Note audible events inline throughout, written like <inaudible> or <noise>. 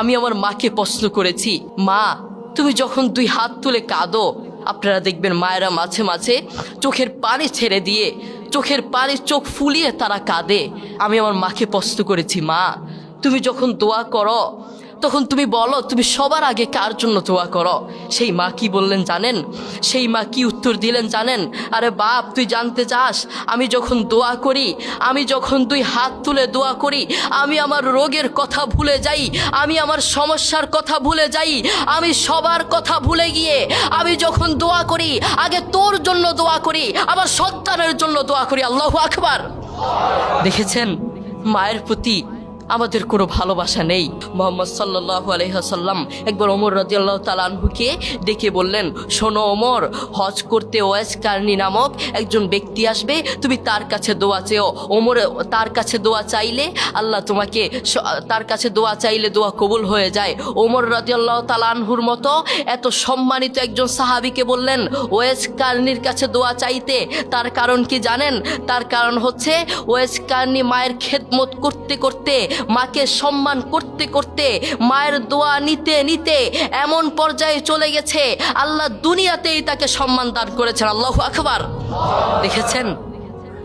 আমি আমার মাকে প্রশ্ন করেছি, মা, তুমি যখন দুই হাত তুলে কাঁদো, আপনারা দেখবেন মায়েরা মাঝে মাঝে চোখের পানি ছেড়ে দিয়ে, চোখের পানি চোখ ফুলিয়ে তারা কাঁদে। আমি আমার মাকে প্রশ্ন করেছি, মা, তুমি যখন দোয়া করো তখন তুমি বলো, তুমি সবার আগে কার জন্য দোয়া করো? সেই মা কি বললেন জানেন? সেই মা কি উত্তর দিলেন জানেন? আরে বাপ, তুই জানতে চাস, আমি যখন দোয়া করি, আমি যখন দুই হাত তুলে দোয়া করি, আমি আমার রোগের কথা ভুলে যাই, আমি আমার সমস্যার কথা ভুলে যাই, আমি সবার কথা ভুলে গিয়ে, আমি যখন দোয়া করি, আগে তোর জন্য দোয়া করি, আমার সন্তানের জন্য দোয়া করি। আল্লাহ আকবার। দেখেছেন? মায়ের প্রতি আমাদের কোনো ভালোবাসা নেই। মোহাম্মদ সাল্লাহ আলহাসাল্লাম একবার ওমর রাজিয়াল্লাহ তালানহুকে ডেকে বললেন, শোনো ওমর, হজ করতে ওয়েস কার্নি নামক একজন ব্যক্তি আসবে, তুমি তার কাছে দোয়া চেও। ওমর, তার কাছে দোয়া চাইলে আল্লাহ তোমাকে তার কাছে দোয়া চাইলে দোয়া কবুল হয়ে যায়। ওমর রাজিয়াল্লাহ তালানহুর মতো এত সম্মানিত একজন সাহাবিকে বললেন ওয়েস কার্নির কাছে দোয়া চাইতে তার কারণ কি জানেন? তার কারণ হচ্ছে ওয়েস কার্নি মায়ের খেদমত করতে করতে মাকে সম্মান করতে করতে মায়ের দোয়া নিতে নিতে এমন পর্যায়ে চলে গেছে। আল্লাহ দুনিয়াতেই তাকে সম্মান দান করেছেন। আল্লাহ আকবার। দেখেছেন?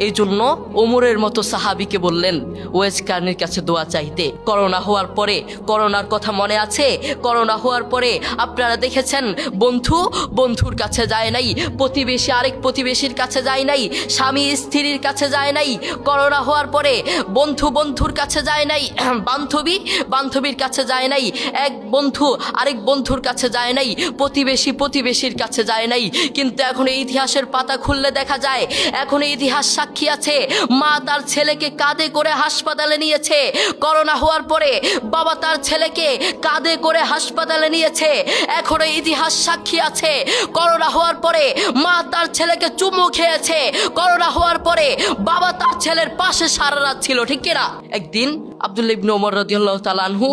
এই জন্য ওমরের মতো সাহাবিকে বললেন ওয়েস কার্নির কাছে দোয়া চাইতে। করোনা হওয়ার পরে, করোনার কথা মনে আছে? করোনা হওয়ার পরে আপনারা দেখেছেন, বন্ধু, বন্ধুর কাছে যায় নাই, প্রতিবেশী আরেক প্রতিবেশীর কাছে যায় নাই, স্বামী স্ত্রীর কাছে যায় নাই, করোনা হওয়ার পরে বন্ধু বন্ধুর কাছে যায় নাই, <clears throat> বান্ধবী বান্ধবীর কাছে যায় নাই, এক বন্ধু আরেক বন্ধুর কাছে যায় নাই, প্রতিবেশী প্রতিবেশীর কাছে যায় নাই। কিন্তু এখন ইতিহাসের পাতা খুললে দেখা যায়, এখন ইতিহাস সাক্ষী আছে। মা তার ছেলেকে কাঁধে করে হাসপাতালে নিয়েছে। করোনা হওয়ার পরে বাবা তার ছেলেকে কাঁধে করে হাসপাতালে নিয়েছে। এখন ইতিহাস সাক্ষী আছে। করোনা হওয়ার পরে মা তার ছেলেকে চুমু খেয়েছে। করোনা হওয়ার পরে বাবা তার ছেলের পাশে সারা রাত ছিল, ঠিক কিনা? একদিন আব্দুল ইবনু ওমর রাদিয়াল্লাহু তাআলা আনহু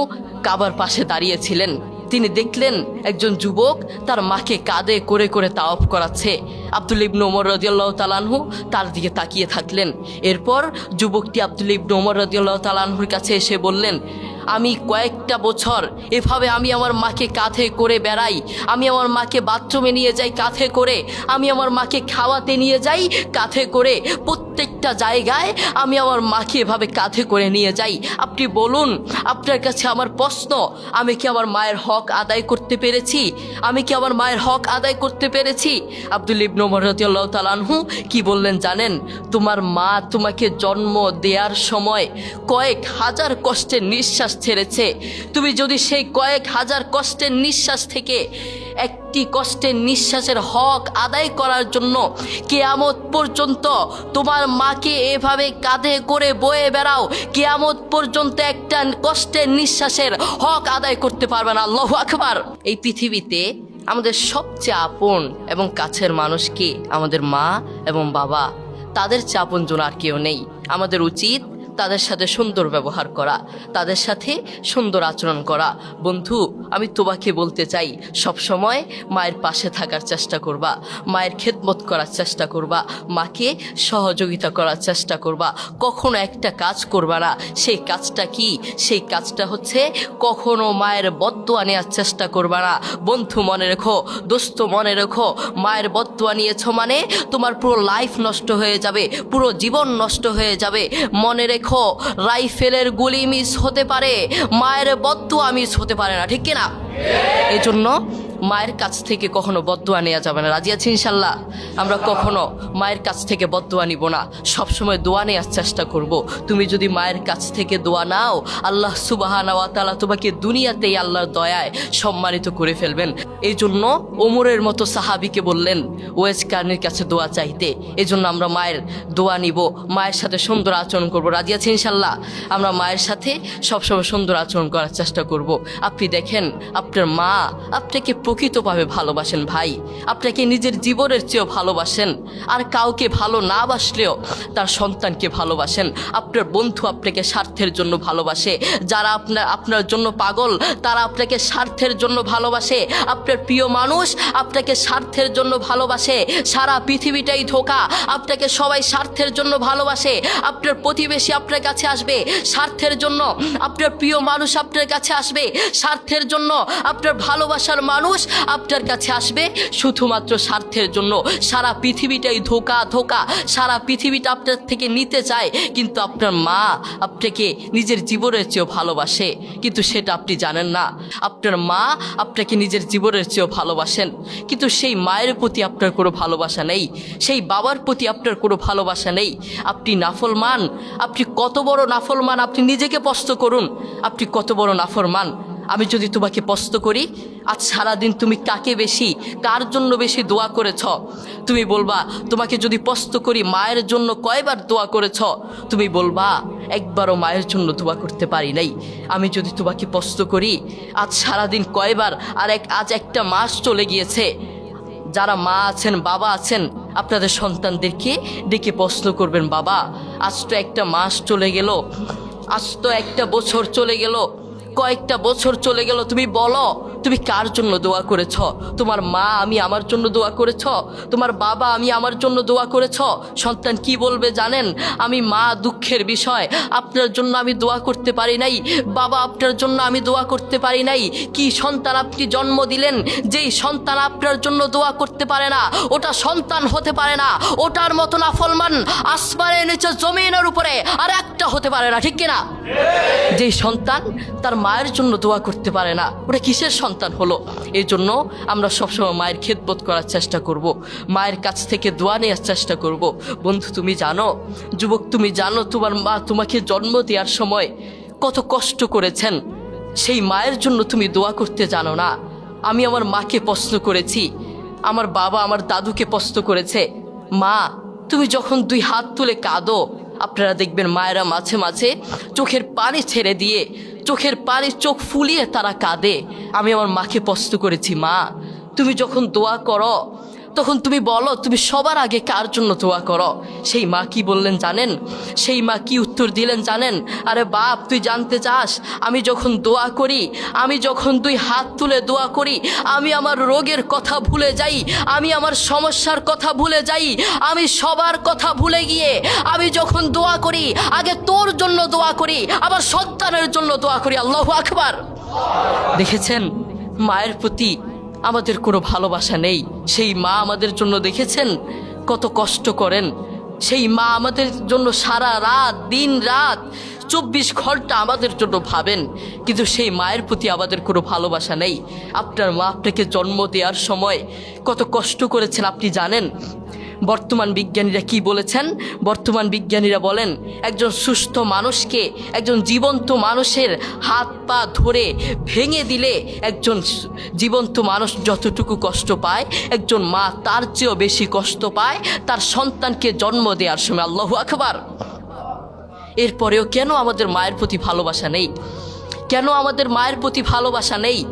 কাবার পাশে দাঁড়িয়েছিলেন। তিনি দেখলেন একজন যুবক তার মাকে কাঁধে করে করে তাওয়াফ করাচ্ছে। আব্দুল ইবনু ওমর রদিয়াল্লাহ তালানহু তার দিকে তাকিয়ে থাকলেন। এরপর যুবকটি আব্দুল ইবনু ওমর রদিয়াল্লাহ তালানহুর কাছে এসে বললেন, আমি কয়েকটা বছর এভাবে আমি আমার মাকে কাঁধে করে বেড়াই, আমি আমার মাকে বাথরুমে নিয়ে যাই কাঁধে করে, আমি আমার মাকে খাওয়াতে নিয়ে যাই কাঁধে করে প্রত্যেকটা জায়গায় আমি আমার মাকে এভাবে কাঁধে করে নিয়ে যাই। আপনি বলুন, আপনার কাছে আমার প্রশ্ন, আমি কি আমার মায়ের হক আদায় করতে পেরেছি? আমি কি আমার মায়ের হক আদায় করতে পেরেছি? আব্দুল ইবনু মরতিয়াল্লাহ তালানহু কি বললেন জানেন? তোমার মা তোমাকে জন্ম দেওয়ার সময় কয়েক হাজার কষ্টের নিঃশ্বাস ছেড়েছে। তুমি যদি সেই কয়েক হাজার কষ্টের নিঃশ্বাস থেকে একটি কষ্টের নিঃশ্বাসের হক আদায় করার জন্য কেয়ামত পর্যন্ত তোমার মাকে এভাবে কাঁধে করে বয়ে বেড়াও। কেয়ামত পর্যন্ত একটা কষ্টের নিঃশ্বাসের হক আদায় করতে পারবে না। আল্লাহ আকবার। এই পৃথিবীতে আমাদের সবচেয়ে আপন এবং কাছের মানুষ কি? আমাদের মা এবং বাবা। তাদের চেয়ে আপনজন আর কেউ নেই। আমাদের উচিত তাদের সাথে সুন্দর ব্যবহার করা, তাদের সাথে সুন্দর আচরণ করা। বন্ধু, আমি তোমাকে বলতে চাই সব সময় মায়ের পাশে থাকার চেষ্টা করবা, মায়ের খেদমত করার চেষ্টা করবা, মাকে সহযোগিতা করার চেষ্টা করবা। কখনো একটা কাজ করবা না, সেই কাজটা কি? সেই কাজটা হচ্ছে কখনো মায়ের বদুয়া নেওয়ার চেষ্টা করবা না। বন্ধু, মনে রেখো, দোস্ত, মনে রেখো, মায়ের বদুয়া নিয়েছো মানে তোমার পুরো লাইফ নষ্ট হয়ে যাবে, পুরো জীবন নষ্ট হয়ে যাবে। মনে রেখো রাইফেলের গুলি মিস হতে পারে মায়ের বদুয়া মিস হতে পারে না ঠিক কিনা? এই জন্য মায়ের কাছ থেকে কখনো বদুয়া নেওয়া যাবে না। রাজি আছি ইনশাল্লাহ? আমরা কখনো মায়ের কাছ থেকে বদুয়া নিব না। সবসময় দোয়া নেওয়ার চেষ্টা করব। তুমি যদি মায়ের কাছ থেকে দোয়া নাও, আল্লাহ সুবাহানা তালা তোমাকে দুনিয়াতেই আল্লাহর দয়ায় সম্মানিত করে ফেলবেন। এই জন্য ওমরের মতো সাহাবিকে বললেন ওয়েস কার্নির কাছে দোয়া চাইতে। এই জন্য আমরা মায়ের দোয়া নিব। মায়ের সাথে সুন্দর আচরণ করব। রাজি আছি ইনশাল্লাহ? আমরা মায়ের সাথে সবসময় সুন্দর আচরণ করার চেষ্টা করব। আপনি দেখেন, আপনার মা আপনাকে প্রকৃতভাবে ভালোবাসেন ভাই। আপনাকে নিজের জীবনের চেয়েও ভালোবাসেন। আর কাউকে ভালো না বাসলেও তার সন্তানকে ভালোবাসেন। আপনার বন্ধু আপনাকে স্বার্থের জন্য ভালোবাসে। যারা আপনার আপনার জন্য পাগল, তারা আপনাকে স্বার্থের জন্য ভালোবাসে। আপনার প্রিয় মানুষ আপনাকে স্বার্থের জন্য ভালোবাসে। সারা পৃথিবীটাই ধোকা, আপনাকে সবাই স্বার্থের জন্য ভালোবাসে। আপনার প্রতিবেশী আপনার কাছে আসবে, স্বার্থের জন্য। আপনার প্রিয় মানুষ আপনার কাছে আসবে, স্বার্থের জন্য। আপনার ভালোবাসার মানুষ আপনার কাছে আসবে শুধুমাত্র স্বার্থের জন্য। সারা পৃথিবীটাই ধোকা ধোকা। সারা পৃথিবীটা আপনার থেকে নিতে চায়, কিন্তু আপনার মা আপনাকে নিজের জীবনের চেয়েও ভালোবাসে। কিন্তু সেটা আপনি জানেন না। আপনার মা আপনাকে নিজের জীবনের চেয়েও ভালোবাসেন। কিন্তু সেই মায়ের প্রতি আপনার কোনো ভালোবাসা নেই। সেই বাবার প্রতি আপনার কোনো ভালোবাসা নেই। আপনি নাফলমান। আপনি কত বড় নাফলমান, আপনি নিজেকে প্রশ্ন করুন। আপনি কত বড় নাফরমান। আমি যদি তোমাকে প্রশ্ন করি, আজ সারাদিন তুমি কাকে বেশি, কার জন্য বেশি দোয়া করেছ? তুমি বলবা, তোমাকে যদি প্রশ্ন করি, মায়ের জন্য কয়বার দোয়া করেছ? তুমি বলবা, একবারও মায়ের জন্য দোয়া করতে পারি নাই। আমি যদি তোমাকে প্রশ্ন করি, আজ সারাদিন কয়বার আর এক, আজ একটা মাস চলে গিয়েছে। যারা মা আছেন, বাবা আছেন, আপনাদের সন্তানদেরকে ডেকে প্রশ্ন করবেন, বাবা, আজ তো একটা মাস চলে গেল, আজ তো একটা বছর চলে গেল। কয়েকটা বছর চলে গেল তুমি বলো। তুমি কার জন্য দোয়া করেছ? তোমার মা আমি আমার জন্য দোয়া করেছ? তোমার বাবা আমি আমার জন্য দোয়া করেছ? সন্তান কি বলবে জানেন? আমি মা দুঃখের বিষয়। আপনার জন্য আমি দোয়া করতে পারি নাই। বাবা আপনার জন্য আমি দোয়া করতে পারি নাই। কি সন্তান আপনি জন্ম দিলেন? যেই সন্তান আপনার জন্য দোয়া করতে পারে না, ওটা সন্তান হতে পারে না। ওটার মতো না ফলমান আসমানের নিচে জমিনের উপরে আর একটা হতে পারে না, ঠিক কিনা? যেই সন্তান তার মায়ের জন্য দোয়া করতে পারে না, ওটা কিসের সন্তান? হলো এই জন্য আমরা সবসময় মায়ের খেদবোধ করার চেষ্টা করব। মায়ের কাছ থেকে দোয়া নেওয়ার চেষ্টা করব। বন্ধু, তুমি জানো, যুবক, তুমি জানো, তোমার মা তোমাকে জন্ম দেওয়ার সময় কত কষ্ট করেছেন সেই মায়ের জন্য তুমি দোয়া করতে জানো না আমি আমার মাকে প্রশ্ন করেছি, আমার বাবা আমার দাদুকে প্রশ্ন করেছে, মা, তুমি যখন দুই হাত তুলে কাঁদো, আপনারা দেখবেন মায়েরা মাঝে মাঝে চোখের পানি ছেড়ে দিয়ে চোখের পানি চোখ ফুলিয়ে তারা কাঁদে। আমি আমার মাকে প্রস্তুত করেছি, মা, তুমি যখন দোয়া করো তখন তুমি বলো, তুমি সবার আগে কার জন্য দোয়া করো? সেই মা কি বললেন জানেন? সেই মা কি উত্তর দিলেন জানেন? আরে বাপ, তুই জানতে চাস, আমি যখন দোয়া করি, আমি যখন দুই হাত তুলে দোয়া করি, আমি আমার রোগের কথা ভুলে যাই, আমি আমার সমস্যার কথা ভুলে যাই, আমি সবার কথা ভুলে গিয়ে, আমি যখন দোয়া করি, আগে তোর জন্য দোয়া করি, আবার সন্তানের জন্য দোয়া করি। আল্লাহ আকবার। দেখেছেন? মায়ের প্রতি আমাদের কোনো ভালোবাসা নেই। সেই মা আমাদের জন্য দেখেছেন? কত কষ্ট করেন। সেই মা আমাদের জন্য সারা রাত, দিন রাত, চব্বিশ ঘণ্টা আমাদের জন্য ভাবেন। কিন্তু সেই মায়ের প্রতি আমাদের কোনো ভালোবাসা নেই। আপনার মা আপনাকে জন্ম দেওয়ার সময় কত কষ্ট করেছেন, আপনি জানেন? বর্তমান বিজ্ঞানীরা কি বলেছেন? বর্তমান বিজ্ঞানীরা বলেন, একজন সুস্থ মানুষকে একজন জীবন্ত মানুষের হাত পা ধরে ভেঙে দিলে একজন জীবন্ত মানুষ যতটুকু কষ্ট পায়, একজন মা তার চেয়েও বেশি কষ্ট পায়, তার সন্তানকে জন্ম দেওয়ার সময়। আল্লাহু আকবার। এরপরেও কেন আমাদের মায়ের প্রতি ভালোবাসা নেই? কেন আমাদের মায়ের প্রতি ভালোবাসা নেই?